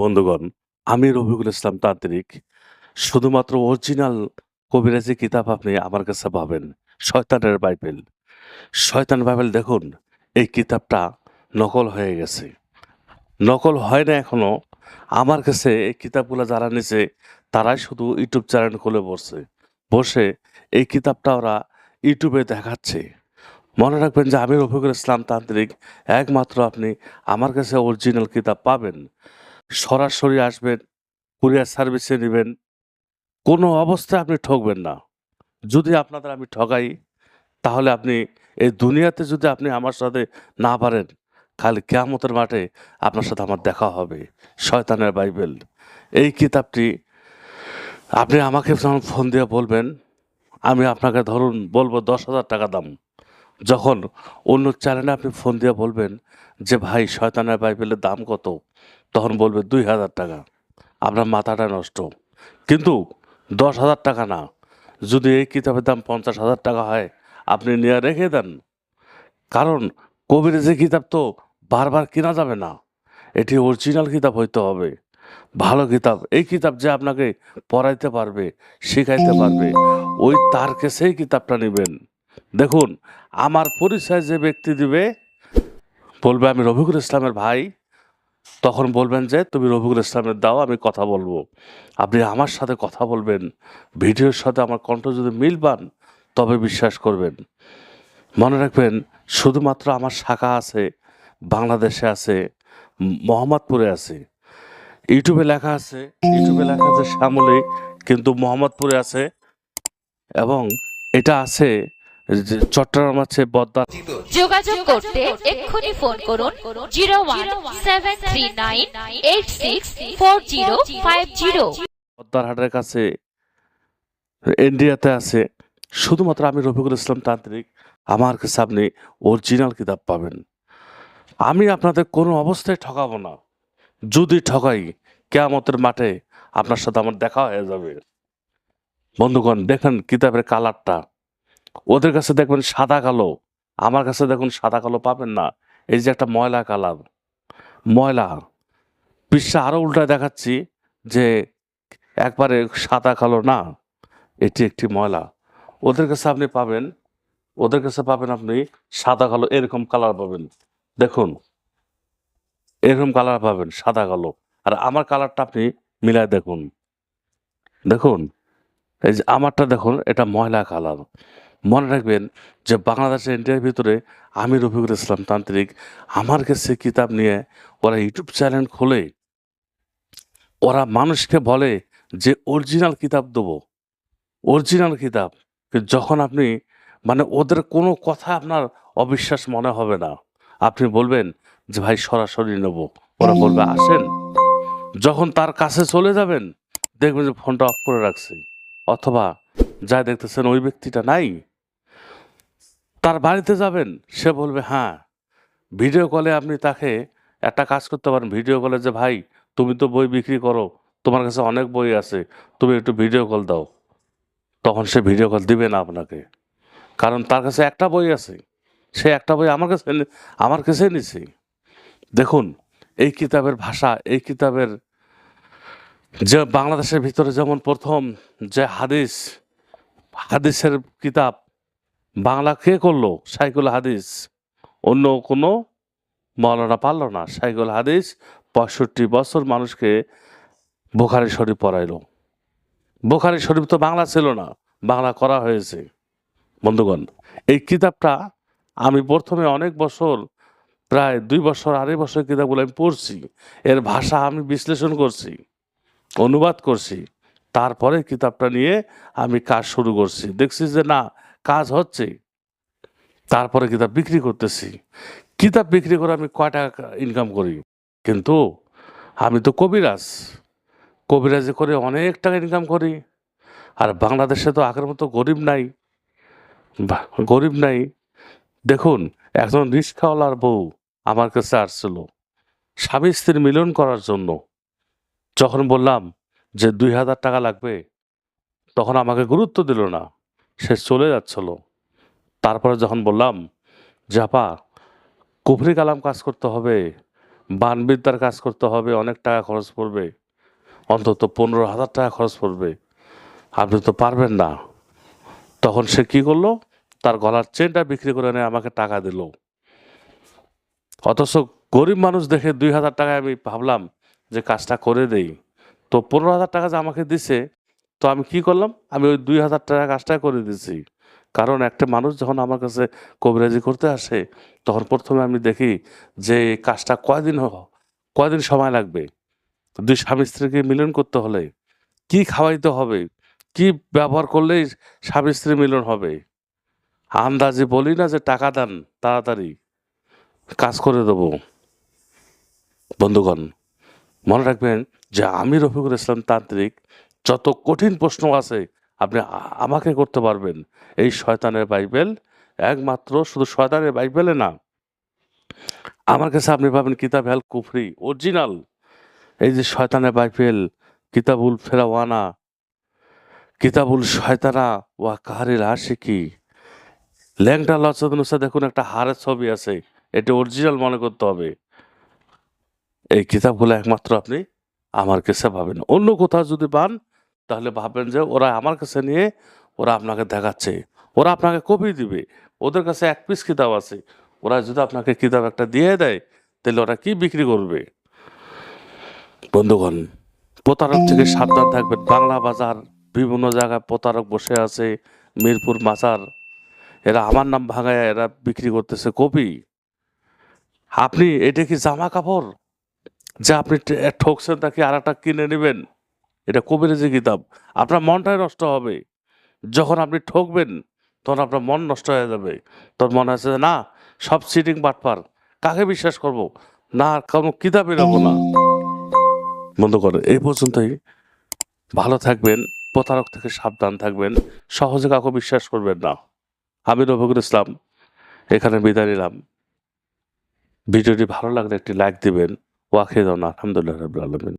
বন্ধুগণ, আমি রফিকুল ইসলাম তান্ত্রিক। শুধুমাত্র অরিজিনাল কবিরাজি কিতাব আপনি আমার কাছে পাবেন, শয়তানের বাইবেল। শয়তান বাইবেল দেখুন, এই কিতাবটা নকল হয়ে গেছে। নকল হয় না এখনও। আমার কাছে এই কিতাবগুলো যারা নিছে, তারাই শুধু ইউটিউব চ্যানেল খুলে বসছে। বসে এই কিতাবটা ওরা ইউটিউবে দেখাচ্ছে। মনে রাখবেন যে আমি রফিকুল ইসলাম তান্ত্রিক, একমাত্র আপনি আমার কাছে অরিজিনাল কিতাব পাবেন। সরাসরি আসবেন কুরিয়ার সার্ভিসে নেবেন। কোনো অবস্থায় আপনি ঠকবেন না। যদি আপনাদের আমি ঠকাই, তাহলে আপনি এই দুনিয়াতে যদি আপনি আমার সাথে না পারেন খালি কেয়ামতের মাঠে আপনার সাথে আমার দেখা হবে, শয়তানের বাইবেল। এই কিতাবটি আপনি আমাকে যখন ফোন দিয়ে বলবেন, আমি আপনাকে ধরুন বলব দশ হাজার টাকা দাম। যখন অন্য চ্যানেলে আপনি ফোন দিয়ে বলবেন যে, ভাই, শয়তানের বাইবেলের দাম কত? তখন বলবে দুই হাজার টাকা। আপনার মাথাটা নষ্ট। কিন্তু দশ হাজার টাকা না। যদি এই কিতাবের দাম পঞ্চাশ হাজার টাকা হয়, আপনি নিয়ে রেখে দেন। কারণ কবিরাজি কিতাব তো বারবার কেনা যাবে না। এটি অরিজিনাল কিতাব হইতে হবে। ভালো কিতাব, এই কিতাব যে আপনাকে পড়াইতে পারবে, শেখাইতে পারবে, ওই তার কাছেই কিতাবটা নেবেন। দেখুন, আমার পরিচয় যে ব্যক্তি দিবে, বলবে আমি রফিকুল ইসলামের ভাই। তখন বলবেন যে, তুমি রফিকুল ইসলামের দাও, আমি কথা বলব। আপনি আমার সাথে কথা বলবেন, ভিডিওর সাথে আমার কণ্ঠ যদি মিল পান, তবে বিশ্বাস করবেন। মনে রাখবেন, শুধুমাত্র আমার শাখা আছে, বাংলাদেশে আছে, মোহাম্মদপুরে আছে। ইউটিউবে লেখা আছে, ইউটিউবে লেখা আছে শ্যামলী, কিন্তু মোহাম্মদপুরে আছে এবং এটা আছে চট্টগ্রাম আছে বদ্দা যোগাযোগ করতে এক্ষুনি ফোন করুন zero one seven three nine eight six four zero five zero. পদ্মারহাটের কাছে ইন্ডিয়াতে আছে। শুধুমাত্র আমি রফিকুল ইসলাম তান্ত্রিক আমার কাছে আপনি অরিজিনাল কিতাব পাবেন। আমি আপনাদের কোনো অবস্থায় ঠকাবো না। যদি ঠকাই কেয়ামতের মাঠে আপনার সাথে আমার দেখা হয়ে যাবে। বন্ধুগণ দেখেন কিতাবের কালারটা। ওদের কাছে দেখবেন সাদা কালো। আমার কাছে দেখুন সাদা কালো পাবেন না। এই যে একটা ময়লা কালার, ময়লা। পৃষ্ঠা আরও উল্টায় দেখাচ্ছি যে একবারে সাদা কালো না, এটি একটি ময়লা। ওদের কাছে আপনি পাবেন, ওদের কাছে পাবেন আপনি সাদা কালো, এরকম কালার পাবেন। দেখুন, এরকম কালার পাবেন, সাদা কালো। আর আমার কালারটা আপনি মিলায় দেখুন। দেখুন, এই যে আমারটা দেখুন, এটা ময়লা কালার। মনে রাখবেন যে বাংলাদেশের ইন্ডিয়ার ভিতরে আমি রফিকুল ইসলাম তান্ত্রিক। আমার কাছে কিতাব নিয়ে ওরা ইউটিউব চ্যানেল খোলে, ওরা মানুষকে বলে যে অরিজিনাল কিতাব দেবো। অরিজিনাল কিতাব যখন আপনি মানে ওদের কোনো কথা আপনার অবিশ্বাস মনে হবে না। আপনি বলবেন যে ভাই সরাসরি নেব। ওরা বলবে, আসেন। যখন তার কাছে চলে যাবেন, দেখবেন যে ফোনটা অফ করে রাখছে। অথবা যা দেখতেছেন ওই ব্যক্তিটা নাই। তার বাড়িতে যাবেন? সে বলবে হ্যাঁ। ভিডিও কলে আপনি তাকে একটা কাজ করতে পারেন। ভিডিও কলে যে, ভাই, তুমি তো বই বিক্রি করো, তোমার কাছে অনেক বই আছে, তুমি একটু ভিডিও কল দাও। তখন সে ভিডিও কল দিবে না আপনাকে। কারণ তার কাছে একটা বই আছে। সে একটা বই আমার কাছে আমার কাছে নিছে। দেখুন, এই কিতাবের ভাষা, এই কিতাবের যে, বাংলাদেশের ভিতরে যেমন প্রথম যে, হাদিস, হাদিসের কিতাব বাংলা কে করল? সাইকুল হাদিস। অন্য কোনো মৌলানা পারল না। সাইকুল হাদিস পঁয়ষট্টি বছর মানুষকে বোখারি শরীফ পড়াইলো। বোখারি শরীফ তো বাংলা ছিল না, বাংলা করা হয়েছে। বন্ধুগণ, এই কিতাবটা আমি প্রথমে অনেক বছর, প্রায় দুই বছর, আড়াই বছর কিতাবগুলো আমি পড়ছি। এর ভাষা আমি বিশ্লেষণ করছি, অনুবাদ করছি। তারপরে কিতাবটা নিয়ে আমি কাজ শুরু করছি। দেখছি যে না কাজ হচ্ছে, তারপরে কিতাব বিক্রি করতেছি। কিতাব বিক্রি করে আমি কয় টাকা ইনকাম করি? কিন্তু আমি তো কবিরাজ। কবিরাজে করে অনেক টাকা ইনকাম করি। আর বাংলাদেশে তো আগের মতো গরিব নাই। গরিব নাই। দেখুন, একজন রিক্সাওয়ালার বউ আমার কাছে আসছিল। স্বামী স্ত্রীর মিলন করার জন্য। যখন বললাম যে দুই হাজার টাকা লাগবে, তখন আমাকে গুরুত্ব দিল না। সে চলে যাচ্ছিল। তারপরে যখন বললাম জাপা কুফরি কালাম কাজ করতে হবে, বানবিদ্যার কাজ করতে হবে, অনেক টাকা খরচ পড়বে, অন্তত পনেরো হাজার টাকা খরচ পড়বে, আপনি তো পারবেন না। তখন সে কি করল? তার গলার চেনটা বিক্রি করে নিয়ে আমাকে টাকা দিল। অথচ গরিব মানুষ দেখে দুই হাজার টাকায় আমি ভাবলাম যে কাজটা করে দেই। তো পনেরো হাজার টাকা যে আমাকে দিছে তো আমি কি করলাম? আমি ওই দুই হাজার টাকা কাজটা করে দিছি কারণ একটা মানুষ যখন আমার কাছে কবিরাজি করতে আসে, তখন প্রথমে আমি দেখি যে কাজটা কয়দিন কয়দিন সময় লাগবে? দুই স্বামী স্ত্রীকে মিলন করতে হলে কি খাওয়াইতে হবে? কি ব্যবহার করলেই স্বামী স্ত্রী মিলন হবে? আন্দাজে বলি না যে টাকা দেন, তাড়াতাড়ি কাজ করে দেবো। বন্ধুগণ, মনে রাখবেন যে আমি রফিকুল ইসলাম তান্ত্রিক যত কঠিন প্রশ্ন আছে, আপনি আমাকে করতে পারবেন। এই শয়তানের বাইবেল একমাত্র শুধু শয়তানের বাইবেলে না। আমার কাছে আপনি পাবেন কিতাব হেল কুফরি, অরিজিনাল। এই যে শয়তানের বাইবেল, কিতাবুল ফেরাওয়ানা, কিতাবুল শয়তানা ওয়া কাহারিল আশিকি। ল্যাংটা লচনুসা দেখুন একটা হারের ছবি আছে, এটা অরিজিনাল মনে করতে হবে। এই কিতাবগুলো একমাত্র আপনি আমার কাছে পাবেন। অন্য কোথাও যদি পান তাহলে ভাববেন যে ওরা আমার কাছে নিয়ে ওরা আপনাকে দেখাচ্ছে। ওরা আপনাকে কপি দিবে। ওদের কাছে এক পিস কিতাব আছে। ওরা যদি আপনাকে কিতাব একটা দিয়ে দেয়, তাহলে ওরা কি বিক্রি করবে? বন্ধুগণ, প্রতারক থেকে সাবধান থাকবেন। বাংলা বাজার, বিভিন্ন জায়গায় প্রতারক বসে আছে, মিরপুর মাজার। এরা আমার নাম ভাঙায় এরা বিক্রি করতেছে কপি। আপনি, এটা কি জামা কাপড়? যে আপনি ঠকছেন তাকে আর একটা কিনে নেবেন। এটা কবিরাজি কিতাব। আপনার মনটাই নষ্ট হবে। যখন আপনি ঠকবেন, তখন আপনার মন নষ্ট হয়ে যাবে। তোর মনে যে, না, সব সিটিং বাটপার কাকে বিশ্বাস করব? না, আর কোনো কিতাবই নেব না। বন্ধ করে, এই পর্যন্তই। ভালো থাকবেন, প্রতারক থেকে সাবধান থাকবেন, সহজে কাউকে বিশ্বাস করবেন না। আমি রফিকুল ইসলাম, এখানে বিদায় নিলাম। ভিডিওটি ভালো লাগলে একটি লাইক দিবেন। ওয়াকিদ আলহামদুলিল্লাহ রবিল আলমিন।